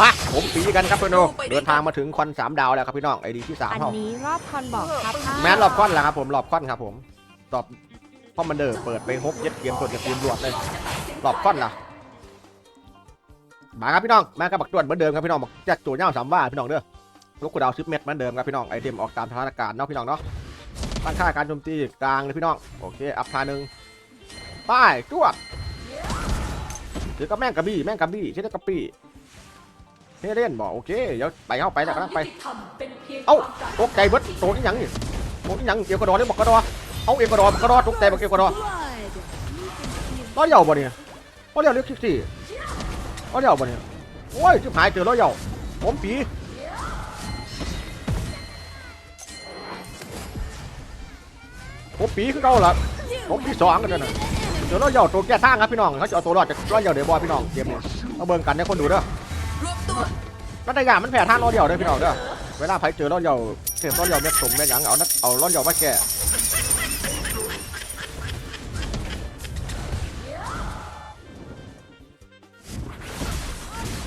มาผมปีกันครับเพื่อนโนเดินทางมาถึงคอนสามดาวแล้วครับพี่น้องไอดีที่สามอันเท่านี้รอบคอนบอกครับแมนรอบคอนแหละครับผมรอบคอนครับผมตอบพ่อมันเดอร์เปิดไปหกเย็ดเกมตัวเกมรวดเลยรอบคอนล่ะมาครับพี่น้องมากับบักตวนเหมือนเดิมครับพี่น้องบักแจ็คตัวเน่าสามว่าพี่น้องเด้อลูกกระดาวซิปเม็ดเหมือนเดิมครับพี่น้องไอเทมออกตามสถานการณ์เนาะพี่น้องเนาะตั้งค่าการโจมตีกลางเลยพี่น้องโอเคอัพทาหนึ่งป้ายจวดเดี๋ยวก็แม่งกระบี่แม่งกระบี่ใช่ไหมกระบี่ เฮ้ยเล่นบอกโอเคเดี๋ยวไปเข้าไปแล้วก็นั่งไป เอ้าตกใจเบิดโตนี่หยังนี่โตนี่หยังเกี่ยวกระดอได้บอกกระดอเอาเอกกระดอบอกกระดอตกใจบอกเกี่ยวกระดอร้อยเหยาบ่เนี่ยร้อยเหยาเรียกคิกซี่ร้อยเหยาบ่เนี่ยโอ้ยจิบหายเจอร้อยเหยาผมปีผมปีคือเก่าละผมปีสองกันนะเจอร้อยเหยาตัวแก้ทางครับพี่น้องเขาจะเอาตัวรอดจากร้อยเหยาเดี๋ยวบอยพี่น้องเกมนี้เอาเบิ่งกันให้คนดูเด้อ รวบตัวรัตยามันแผ่ท่านรอยเหยาเด้พี่น้องเด้อเวลาไผเจอรอยเหยาเก็บรอยเหยาเม็ดสมแม่หยังเอานักเอารอยเหยามาแก่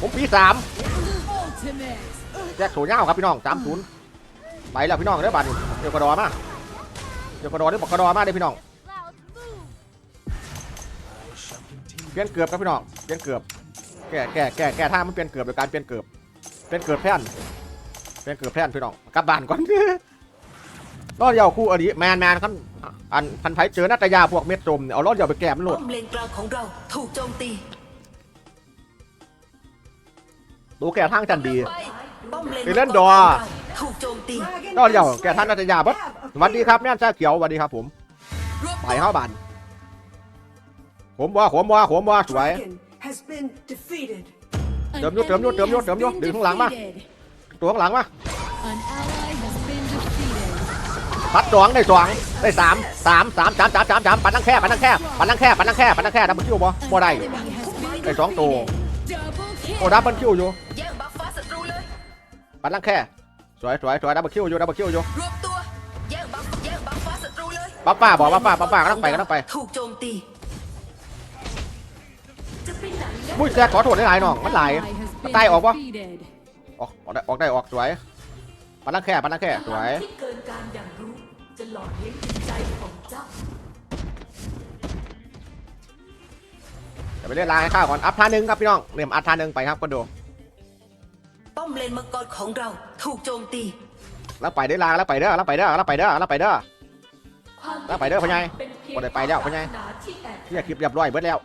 ผมปีสามแจกโถเงาครับพี่น้องสามศูนย์ไปแล้วพี่น้องเด้อบัดนี้เดี๋ยวกระดอมาเดี๋ยวกระดอเดี๋ยวบอกกระดอมาเด้พี่น้องเปลี่ยนเกือบครับพี่น้องเปลี่ยนเกือบ แก่แก่แก่แก่ท่ามันเปลี่ยนเกือบโดยการเปลี่ยนเกือบเปลี่ยนเกือบแพนเปลี่ยนเกือบแพนพี่น้องกลับบ้านก่อนรอดเหยาคู่อดีแมนแมนคันอันพันไผเจอนาตยาพวกเม็ดจมเนี่ยเอารอดเหยาไปแก้มันโหลป้ดอมเลนกลางของเราถูกโจมตีดูแก่ทางจันดีไปป้อมเลนไปเล่นดอถูกโจมตีรอดเหยาแก่ท่านนาตยาบัดสวัสดีครับแม่นชาเขียวสวัสดีครับผมรวบไปตัวเข้าบ้านผมว่าผมว่าผมว่าสวย Dragon has been defeated. เติมยุดเติมยุดเติมยุดเติมยุดดึงข้างหลังมาตัวข้างหลังมา An ally has been defeated. พัดสองได้สองได้สามสามสามสามสามสามสามปันนั่งแค่ปันนั่งแค่ปันนั่งแค่ปันนั่งแค่ปันนั่งแค่ดับเบิลคิวบ่บ่ได้ Enemy has been ได้สองตัว double โอ้ kill. ดับเบิลคิวอยู่ แย่งบัฟฟ้าศัตรูเลย ปันนั่งแค่สวยสวยสวยดับเบิลคิวอยู่ดับเบิลคิวอยู่รวบตัว แย่งบัฟแย่งบัฟฟ้าศัตรูเลย ป้าป้าบอกป้าป้าป้าป้าก็ต้องไปก็ต้องไป ถูกโจมตี มุ้ยแจ๊ขอโทษหลายๆน้องมันหลาย Ally has been ตายออกปะ defeated. ออกออกได้ออกได้ออกสวยปันนั่งแค่ปันนั่งแค่สวยที่เกินการอย่างรู้จะหล่อเลี้ยงจิตใจของเจ้าเดี๋ยวไปเล่นลางให้ข้าวก่อนอัพท่าหนึ่งครับพี่น้องเรียมอัพท่าหนึ่งไปครับก็ดูป้อมเลนมังกรของเราถูกโจมตีแล้วไปได้ลางแล้วไปเด้อแล้วไปเด้อแล้วไปเด้อแล้วไปเด้อความแล้วไปเด้อพ่อใหญ่เป็นเพียงบ่ได้ไปแล้วพ่อใหญ่ปรารถนาที่แอบที่คลิปเรียบร้อยเบิดแล้ว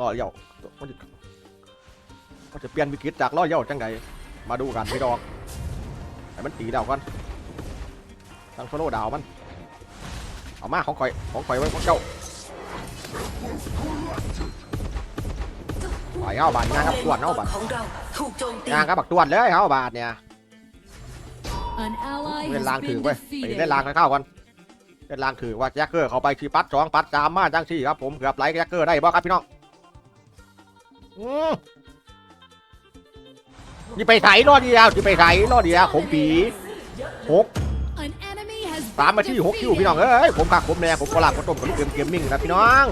รอเยี่ยวมันจะมันจะเปลี่ยนวิกฤตจากรอเยี่ยวจังไงมาดูกันพี่ดอกให้มันตีดาวก่อนทั้งโซโล่ดาวมันเอามาของข่อยของข่อยไว้ของเจ้าไปเอาบาดงานกับตวนเอาบาดของเราถูกโจมตีงานกับบักตวนเลยเอาบาดเนี่ย An ally เล่น has ลางถือ been เว้ยไป defeated. เล่นลางกันเข้ากันเล่นลางถือว่าแจ็คเกอร์เขาไปทีปัดสองปัดสามมาจังที่ครับผมเกือบไหลแจ็คเกอร์ได้บ่ครับพี่น้องอืม นี่ไปไถรอดเดียวนี่ไปไถรอดเดียวผมปีหก An enemy has ตามมา been ที่หกคิว defeated. พี่น้องเอ้ยผมขักผมแน่ผมกลาบผมต้มกับลูกเกมเกมมิ่งนะพี่น้อง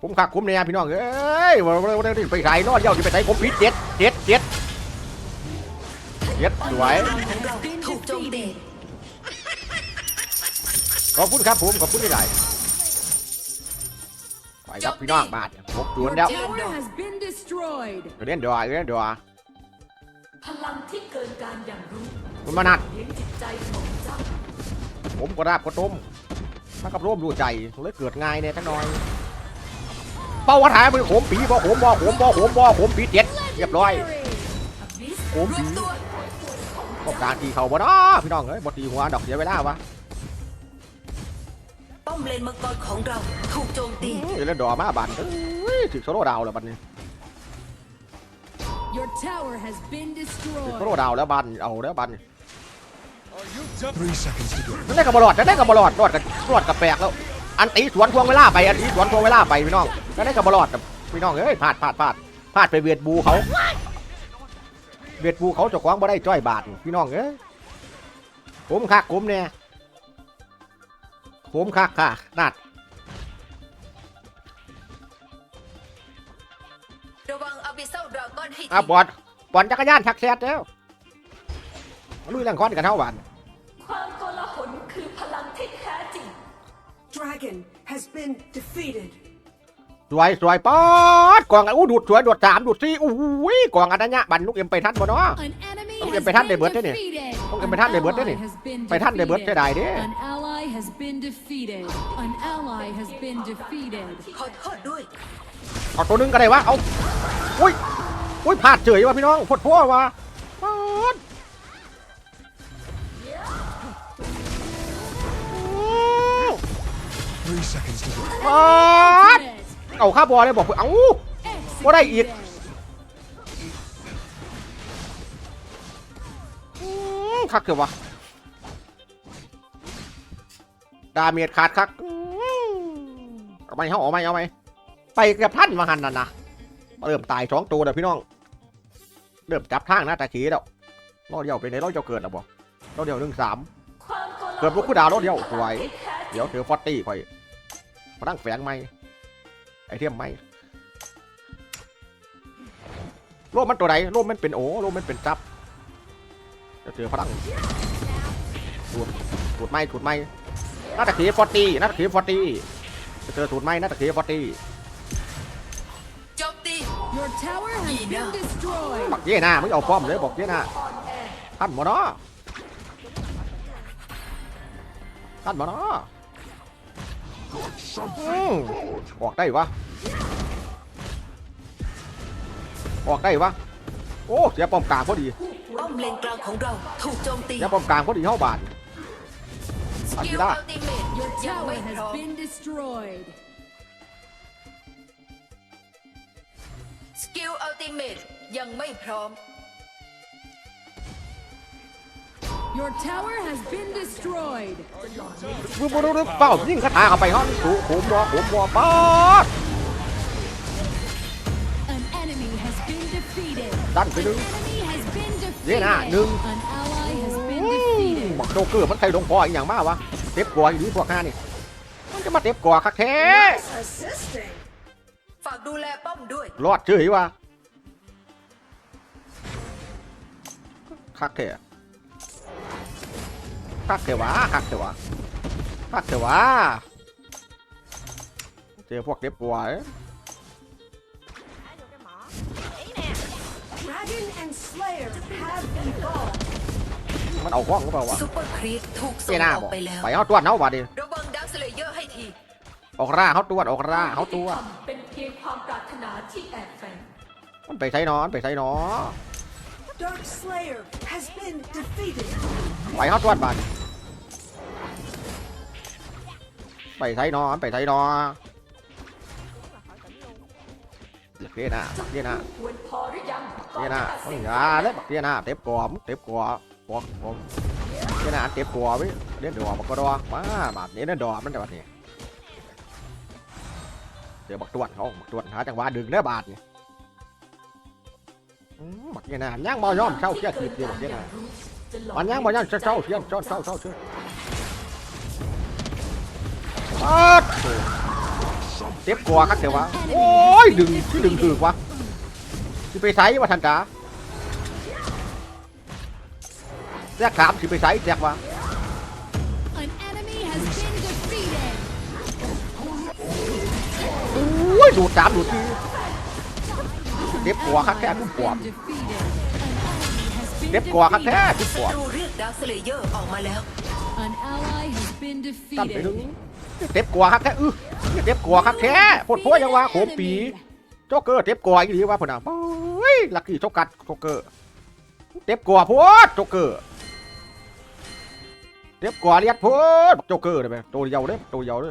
ผมขักผมแน่พี่น้องเอ้ยวันนี้ไปไถรอดเดียวนี่ไปไถผมปีเจ็ดเจ็ดเจ็ดเจ็ดสวยของเราถูกโจมตีขอบคุณครับผมขอบคุณที่ไหน ไปครับพี่น้องบาทหกตัวแล้ว Tower has been destroyed. เดี๋ยวเล่นเดี๋ยวเล่นเดี๋ยวพลังที่เกินการอย่างรู้คุณมานัดเลี้ยงจิตใจของเจ้าผมก็ราบก็ต้มถ้ากับร่วมดูใจเลยเกิดง่ายเนี่ยจังหน่อย เป้าวัดหายมือโขมปีบ่โขมบ่โขมบ่โขมบ่โขมปีเจ็ดเรียบร้อย Victory. โขมรวปีบตัวก็การตีเขาบ่เนาะพี่น้องเอ้ยบ่ตีหัวดอกเสียเวลาวะป้อ มเลนมังกรของเรา ถูกโจมตีเดี๋ยวเล่นดอกมาบันเอ้ยถึงโซโล่ดาวแล้วบัดนี้ Your tower has been ถึง destroyed. โซโล่ดาวแล้วบันเอาแล้วบัน Three seconds to go. นั่นได้กับบอลอดนั่นได้กับบอลอดรอดกับรอดกับแปลกแล้ว อันตีสวนทวงเวลาไป อันตีสวนทวงเวลาไปพี่น้องนั่นได้กับบอลอดกับพี่น้องเอ้ยพลาดพลาดพลาดพลาดไปเวียดบูเขา เวียดบูเขาเจะคว้าของบ่ได้จ้อยบาทพี่น้องเอ้ยผมคักผมเนี่ย ผมคักค่ะนัดระวังอาบิเซลดราก้อนให้อะทีบอดบอดจักรยานชักแซดแล้วลุยเรื่องคอนกันเท่าวันความโกลาหลคือพลังที่แท้จริง Dragon has been defeated. สวยสวยป๊อดกองกันอู้ดูดสวยดูดสามดูดสี่อู้ยกองอันนั้นเนี่ยบันลูกเอ็มไปทันบ่เนาะ An enemy Không has em phải thắt để been bớt thế này. defeated. Không em An phải thắt để bớt thế ally này. has been Phải thắt để bớt thế defeated. này đấy. An ally has been defeated. An ally has been defeated. ขอโทษด้วย เอาตัวหนึงก็ได้วะ เอาอุ้ยอุ้ยพลาดเฉยวะพี่น้องพดพ่อวะป๊อดอืม Three seconds to go. ป๊อดเอาข้าบอลเลยบอกเพื่อนเอ้า Qua đây, Yệt. อืมคักเถอะวะ เมจขาดคักอืมเอาไหมเอาเอาไหมเอาไหมไปกับท่านมาหันน่ะนะเริ่มตายสองตัวเด้อพี่น้อง เริ่มจับทางหน้าตาขีแล้วรอเดียวไปไหนรอเดียวเกิดหรอบอกรอเดียวหนึ่งสามเกือบลูกคู่ดาวรอเดียวสวยเดี๋ยวเจอฟอตตี้ไปพลังแฝงไหมไอเทียมไหมโลมมันตัวไหนโลมมันเป็นโอโลมมันเป็นจับจะเจอพลังถูดถูดไหมถูดไหม น่าตะเคีฟอตตี้น่าตะเคีฟอตตี้จะเจอถูดไหมน่าตะเคีฟอตตี้โจมตี Your tower has been destroyed. บอกเย่หน้ามึงเอาป้อมเลยบอกเย่หน้าท่านหมดเนาะท่านหมดเนาะอืมออกได้วะออกได้วะโอ้เสียป้อมกลางพอดีป้อมเลนกลางของเราถูกโจมตีเสียป้อมกลางพอดีเข้าบา นสกิลได้อัลติเมท Your ยัง tower ไม่พ has ร้อม been destroyed. สกิลอัลติเมทยังไม่พร้อม Your tower has been destroyed. บึ้มบึ้มบึ้มเป้ายิงคาถาเข้าไปห้องถูขมบัวขมบัวป๊าด An enemy has been defeated. ดันไปหนึ่ง Enemy has been Dễ nè, defeated. đừng. An ally has been อืม defeated. บักโจเกอร์มันใครลงคออีกอย่างมากวะ เต็บกลัวอยู่ดีพวกข้านี่ มันจะมาเต็บกลัวคักแท้ฝากดูแลป้อมด้วย รอดเฉยว่ะคักแท้คักแท้วะคักแท้วะคักแท้วะเจอพวกเต็บกลัวเอ้ย Dragon and Slayer have evolved. มันเอาข้องหรือเปล่าวะซุปเปอร์ครีปถูกส่เจ้งหน้าออบอกกไปแล้วไปเอาตัวเขาบาดดิระวังดักสเลเยอร์ให้ทีออกร่าเขาตัวออกร่าเขาตัวเป็นเพียงความปรารถนาที่แอบแฝง มันไปใช้นอนไปใช้นอ Dark Slayer has been defeated. ไปเขาตัวบาดไปใช้นอนไปใช้นอนเรียกหน้าเรียกหน้าควรพอหรือยังเรียกหน้าต้องอย่าเลยบักเรียกหน้าเต็บกวมเต็บกวป อกปอกเรียกหน้าเต็บกวไว้เรียกดอกบักกระดอกมาบาดนี้นั่นดอกมันแต่บาดนี้เจอบักตรวนเขาบักตรวนหาจังหวะดึงเด้อบาดนี่อืมบักเรียน้าย่างบ่ยอมเช่าเชี่ยทีเดียวบักเรียนะมันยังมันยังเช่าเชี่ยเช่าเช่าเช่าเช่าปัดเต็บกวครับเดี๋ยววะโอ้ยดึงที่ดึงถือวะสิไปใช้วะท่านจ๋า แจกขามสิไปใช้แจกวะ An enemy has been defeated. โอ้ยดูดสามดูดทีเต็บกวครับแค่ทุกปวม Been defeated. An enemy has been เต็บกวครับแค่ defeated. ทุกปศัวมตรูเรียกดักสเลเยอร์ออกมาแล้ว An ally has been ตั้งไปนึง defeated. เต็บกวครับแค่อื้อเต็บกวครับแค่ปวดพัวยังวะโขมปีโจ๊กเกอร์เต็บกวอีหลีว่าพนน่ะเฮ้ยลักกี้โจกกัดโจ๊กเกอร์เต็บกวโพดโจ๊กเกอร์ เต็บกวเลียดโพดบักโจ๊กเกอร์ได้ไหมตัวเดียวเด้ตัวเดียวเด้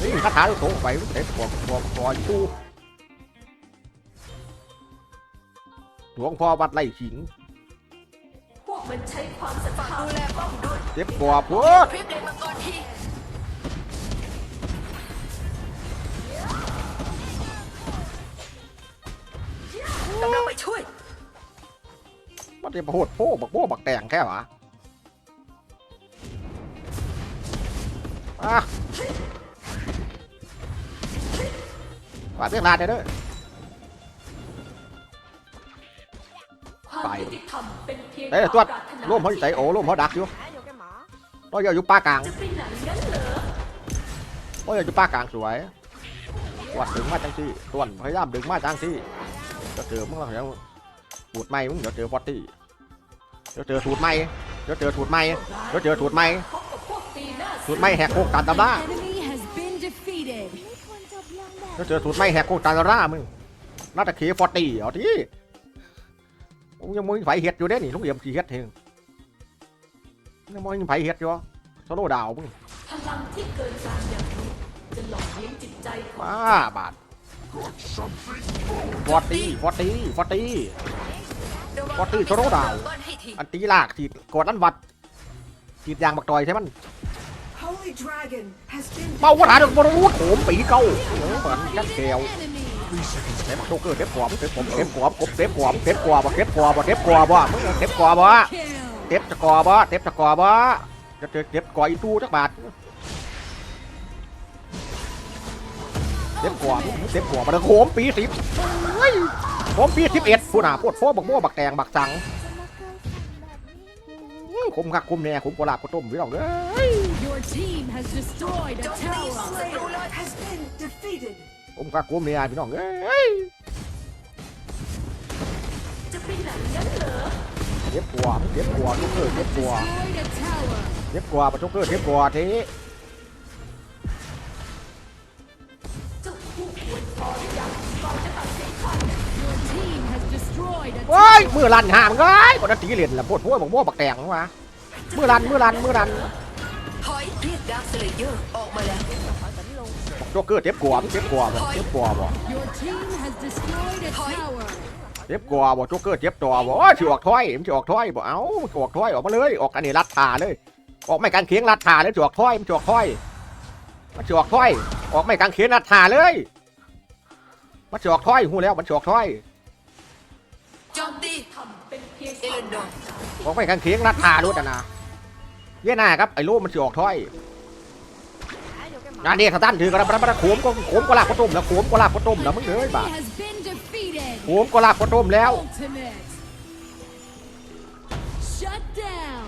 นี่คาถาตัวโตไปเต็บกวกวกวอยู่หลวงพ่อวัดไร่ขิงพวกมันใช้ความศรัทฝากธาดูแลป้อมด้วยเต็บกวโพดคลิปเลนมังกรทีกำลังไปช่วยมันจะโพดโพบักโพบักแตงแค่หวะ ฝาเรียองลาดเด้อไปเอ้ยตัวร่วมเขาใจโอ้ร่มเขาดักอยู่เราอยากอยู่ป้ากลางเราอยากอยู่ป้ากลางสวยวัดถึงมาจังซี่ตวนพยายามดึงมาจังซี่จะเจอมึงเราเดี๋ยวปูดไม้มึงเดี๋ยวเจอฟอตตี้เดี๋ยวเจอสูดไม้เดี๋ยวเจอสูดไม้เดี๋ยวเจอสูดไม้สูดไม้แหกโคกตันตำบ้า เดี๋ยวเจอสูตรใหม่แหกโคกตามตำรามึงน่าจะเคฟอตตี้เอาที่มึงยังมึงไฟเฮ็ดอยู่เด้นี่ลูกเอี่ยมสีเฮ็ดเองยังมึงไฟเฮ็ดอยู่โซโล่ดาวมึงพลังที่เกินการอย่างรู้จะหล่อเลี้ยงจิตใจของบ้าบาทฟอตตี้ฟอตตี้ฟอตตี้ระวังวัดที่โชโรดาวบ้านให้ทีอันตีลากถีดกดอันวัดถีดยางบักตอยใช่มัน Holy Dragon has been เป้ากระถาดอกบอลวูดโหมปีเก้าโอ้เหมือนยักษ์แก้ว Enemy. Three seconds เทปโชเกอร์เทปขวบเทปผมเทปขวบกบเทปขวบเทปขวบบ่เทปขวบบ่เทปขวบบ่มึงเทปขวบบ่ Kill. เทปจะกอบ่เทปจะกอบ่จะเจอเทปกออีตู้จักบาทเทปขวบเทปขวบมันโหมปีสิบเฮ้ยโหมปีสิบเอ็ดพูดหนาพูดโฟบักโม่บักแตงบักสังอื้มคักคุมแน่คุมกวลาบกต้มพี่น้องเอ้ย Your team has destroyed a tower. Slayer has been defeated. คุมคักคุมแน่พี่น้องเอ้ยจะไปไหนงั้นเหรอเทปขวบเทปขวบทุกเกอร์เทปขวบ Destroyed a tower. เทปขวบทุกเกอร์เทปขวบทีเจ้าผู้ควรพอยังก่อนจะตัดสินใจ Your team has destroyed a โอ้ย tower. มือลั่นห่ามเอ้ยคนนั้นตีเหรียญละปวดหัวบักโม่บักแตงวะมือลั่นมือลั่นมือลั่นถอยเรียก ดาร์คสเลเยอร์ออกมาแล้วบอกโจ๊กเกอร์เทปขวบเทปขวบเทปขวบบ่ Your team has destroyed a tower. เทปขวบบ่โจ๊กเกอร์เทปตัวบ่โอ้ยสิออกถ้อยมันจะออกถ้อยบ่เอ้ามันจะออกถ้อยออกมาเลยออกอันนี้รัดขาเลย ออกไม่กางเขงรัดขาเลยจะออกถ้อยมันจะออกถ้อยมันจะออกถ้อย ออกไม่กางเขงรัดขาเลยมันจะออกถ้อยหูแล้วมันจะออกถ้อย โจมตีทำเป็นเพียงเอเลนดอร์ออกไม่กางเขงรัดขาด้วยนะเย้หน้าครับไอ้ลูกมันจะออกถ้อย งานนี้ถ้าท่านถือกันแล้วมันโขมก็โขมก็ลากก็ต้มแล้วโขมก็ลากก็ต้มแล้วมึงเอ้ย Enemy บาด has been defeated. โขมก็ลากก็ต้มแล้ว Ultimate. Shut down.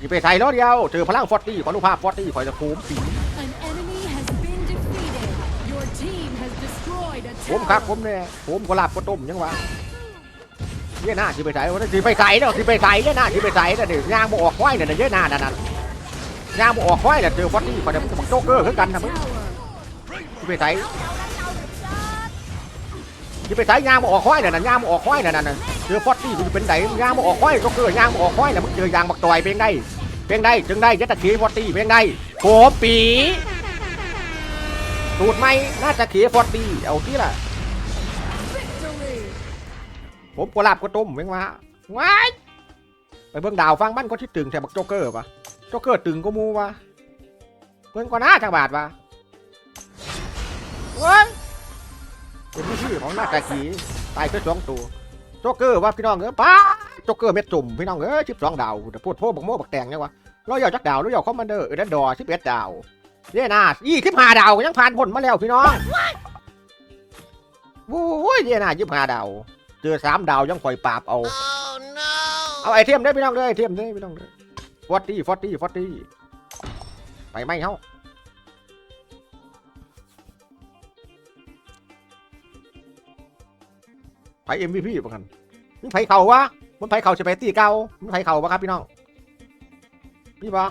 อย่าไปใส่ล้อเดียวเจอพลังฟอตตี้ขอนุภาพฟอตตี้ขอจะโขมปี An enemy has been defeated. Your team has destroyed a โขมครับโข tower. มเนี่ยโขมก็ลากก็ต้มยังวะเย้หน้าที่ไปใส่ว่าที่ไปใส่เนาะที่ไปใส่เย้หน้าที่ไปใส่น่ะเดี๋ยวยางบ่ออกควายเนี่ยนะเย้หน้านั่น นางบ่ออกควายเนี่ยเจอฟอตตี้ขอจะมึงโจ๊กเกอร์คือกันนะมึงที่ไปใส่ที่ไปใส่ยางบออกควายเนี่ยนะยางบออกควายเนี่ยนะเจอฟอตตี้มึงเป็นไดยางบ่ออกควายโจ๊กเกอร์ยางบออกควายเนี่ยมึงเจอยางบักต่อยเป็นไงเป็นไงจึงได้ยัดตะขีฟอตตี้เป็นไงโขมปีสูตรไหมน่าจะเขียฟอตตี้เอาที่ล่ะผมกลาบก็ต้มเว้งมาว้ายไปเบิ่งดาวฟังบ้านก็ที่ตึงแต่บักโจ๊กเกอร์ปะ โจ๊กเกอร์ตึงก็มูวะเบิ่งก็น่าจังบาทวะว้ายเป็นที่ชื่อของหน้าตาขีตายก็สองตัวโจ๊กเกอร์ว่าพี่น้องเอ้ยป้าโจ๊กเกอร์เม็ดจุ่มพี่น้องเอ้ยชิบสองดาวแต่พูดโทษบักโม่บักแตงเนี่ยวะเราอยากจักดาวเราอยากคอมมานเดอร์เออดันดอชิบเอ็ดดาวเย้น่ายี่สิบห้าดาวก็ยังผ่านพ้นมาแล้วพี่น้องโอ้ยเย้น่ายี่สิบห้าดาวเจอสามดาวยังข่อยปราบเอาเอาไอเทมได้พี่น้องเลยไอเทมได้พี่น้องเลย ฟอตตี้ฟอตตี้ฟอตตี้ไปไหมเฮาไผเอ็มวีพีประกันมันไผเข่าวะมันไผเข่าจะไปตีเก่ามันไผเข่าปะครับพี่น้องพี่บอ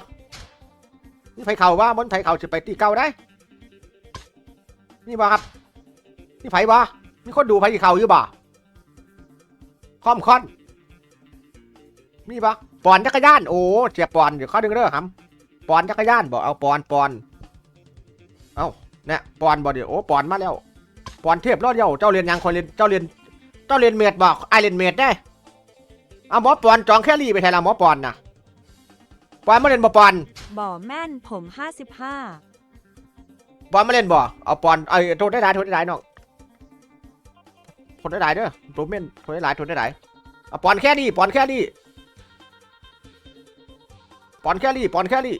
นี่ไผเข่าวะมันไผเข่าจะไปตีเก่าได้นี่บอครับนี่ไผบอมีคนดูไผตีเข่าอยู่บ่คอมคอนมีปะ ปอนจักรยานโอ้เสียปอนเดี๋ยวเข้าดึงเด้อครับปอนจักรยานบอกเอาปอนปอนเอาเนี่ยปอนบอกเดี๋ยวโอ้ปอนมาแล้วปอนเทพรอดเดียวเจ้าเรียนยังคนเรียนเจ้าเรียนเจ้าเรียนเมดบอกไอเรียนเมดได้เอาหมอปอนจองแครี่ไปแทนละหมอปอนนะปอนมาเล่นบ่ปอนบ่อแม่นผม55ปอนมาเล่นบ่เอาปอนไอ้โทษได้หลายโทษได้หลายน้องโทษได้หลายเด้อโปรเมนโทษได้หลายโทษได้หลายเอาปอนแค่นี้ปอนแค่นี้ ปอนแค่นี้ปอนแค่นี้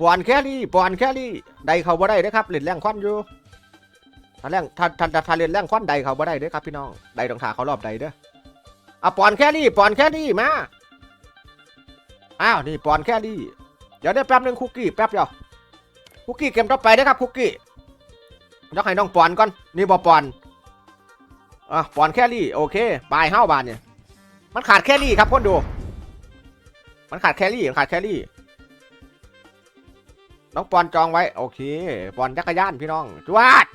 ปอนแค่นี้ปอนแค่นี้ใดเขาบ่ได้เด้ครับเล่นแรงควันอยู่ถ้าแรงถ้าถ้าถ้าเล่นแรงควันใดเขาบ่ได้เด้ครับพี่น้องใดต้องถาเขารอบใดเด้ออะปอนแค่นี้ปอนแค่นี้มาอ้าวนี่ปอนแค่นี้เดี๋ยวได้แป๊บหนึงคุกกี้แป๊บเดียวคุกกี้เกมต่อไปนะครับคุกกี้เดี๋ยวให้น้องปอนก่อนนี่บอปอนอะปอนแค่นี้โอเคปลายห้าบาทเนี่ยมันขาดแค่นี้ครับคนดู มันขาดแครี่ขาดแครี่ น้องปอนจองไว้ โอเค ปอนจักรยานพี่น้องจวด